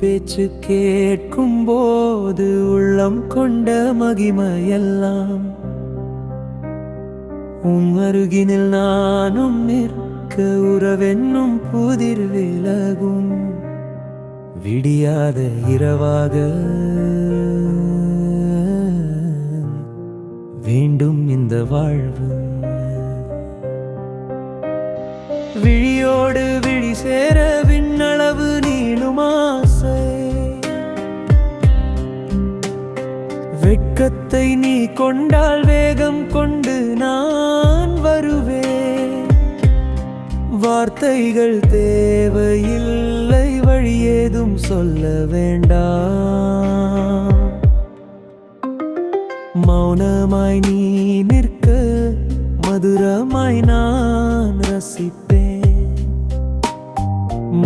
பேச்சு கேட்கும் போது உள்ளம் கொண்ட மகிமையெல்லாம். உன் அருகினில் நானும் நிற்க உறவென்னும் புதிர் விலகும். விடியாத இரவாக வேண்டும் இந்த வாழ்வு. விழியோடு விழி சேர வெட்கத்தை நீ கொண்டால் வேகம் கொண்டு நான் வருவேன். வார்த்தைகள் தேவையில்லை வழி ஏதும் சொல்ல வேண்டாம். மௌனமாய் நீ நிற்க மதுரமாய் நான் ரசிப்பேன்.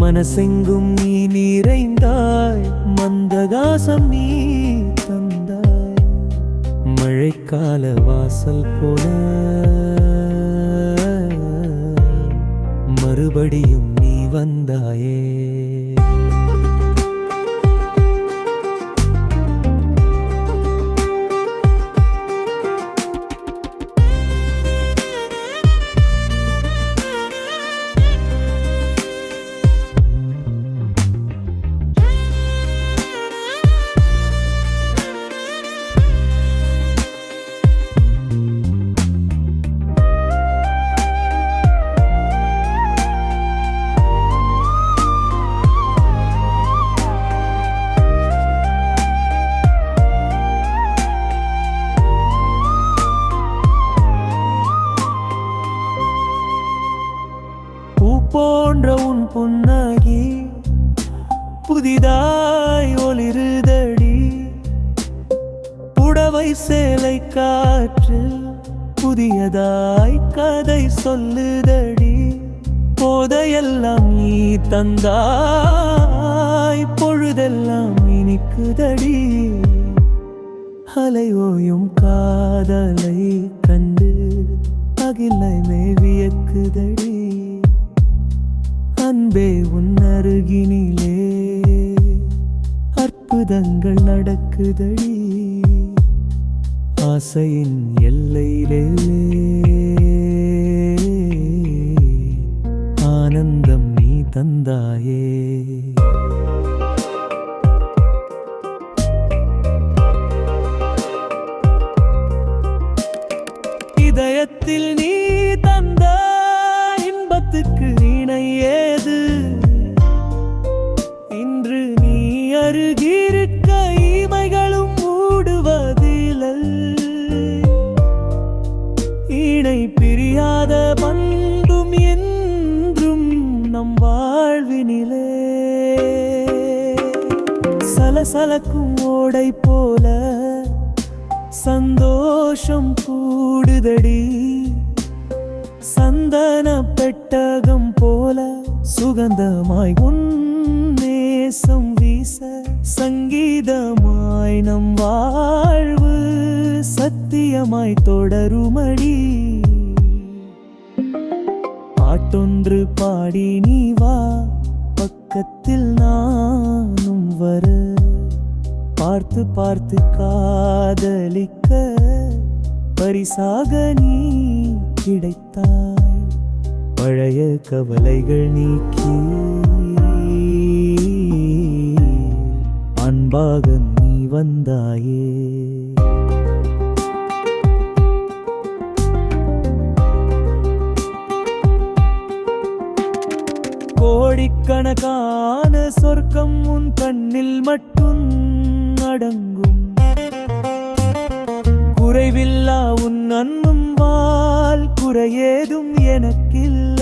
மனசெங்கும் நீ நிறைந்தாய் மந்தகாசம் நீ தந்த கால வாசல் போல. மறுபடியும் நீ வந்தாயே. போன்ற உன் புன்னகி புதிதாய் ஒளிருதடி. புடவை சேலை காற்று புதியதாய் கதை சொல்லுதடி. போதையெல்லாம் நீ தந்தாய் பொழுதெல்லாம் இனிக்குதடி. அலை ஓயும் காதலை கண்டு அகிலை மேவியக்குதடி அன்பே உன் அருகினிலே. அற்புதங்கள் நடக்குதடி. ஆசையின் எல்லையிலே. அருகிருக்க இமைகளும் மூடுவதில்லை. இணை பிரியாத பண்பும் என்றும் நம் வாழ்வினிலே. சலசலக்கும் ஓடை போல சந்தோஷம் கூடுதடி. சந்தன பெட்டகம் போல சுகந்தமாய் உன் தேசம் வீச சங்கீதமாய் நம் வாழ்வு சத்தியமாய் தொடருமடி. பாட்டொன்று பாடி நீ வா பக்கத்தில் நானும் வர. பார்த்து பார்த்து காதலிக்க பரிசாக நீ கிடைத்தாய். பழைய கவலைகள் நீக்கி அன்பாக நீ வந்தாயே. கோடிக்கணக்கான சொர்க்கம் உன் கண்ணில் மட்டும் அடங்கும். குறைவில்லா உன் அன்பும் வாழ் குறையேதும் எனக்கில்லை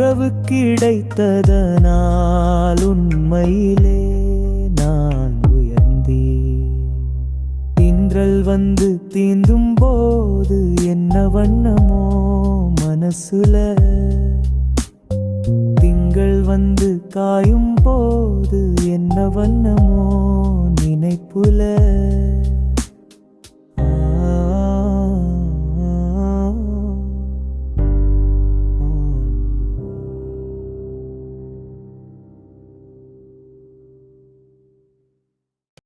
உறவு கிடைத்ததனால் உண்மையிலே நான் உயர்ந்தேன். இன்றல் வந்து தீந்தும் போது என்ன வண்ணமோ மனசுல. திங்கள் வந்து காயும் போது என்ன வண்ணமோ நினைப்புல.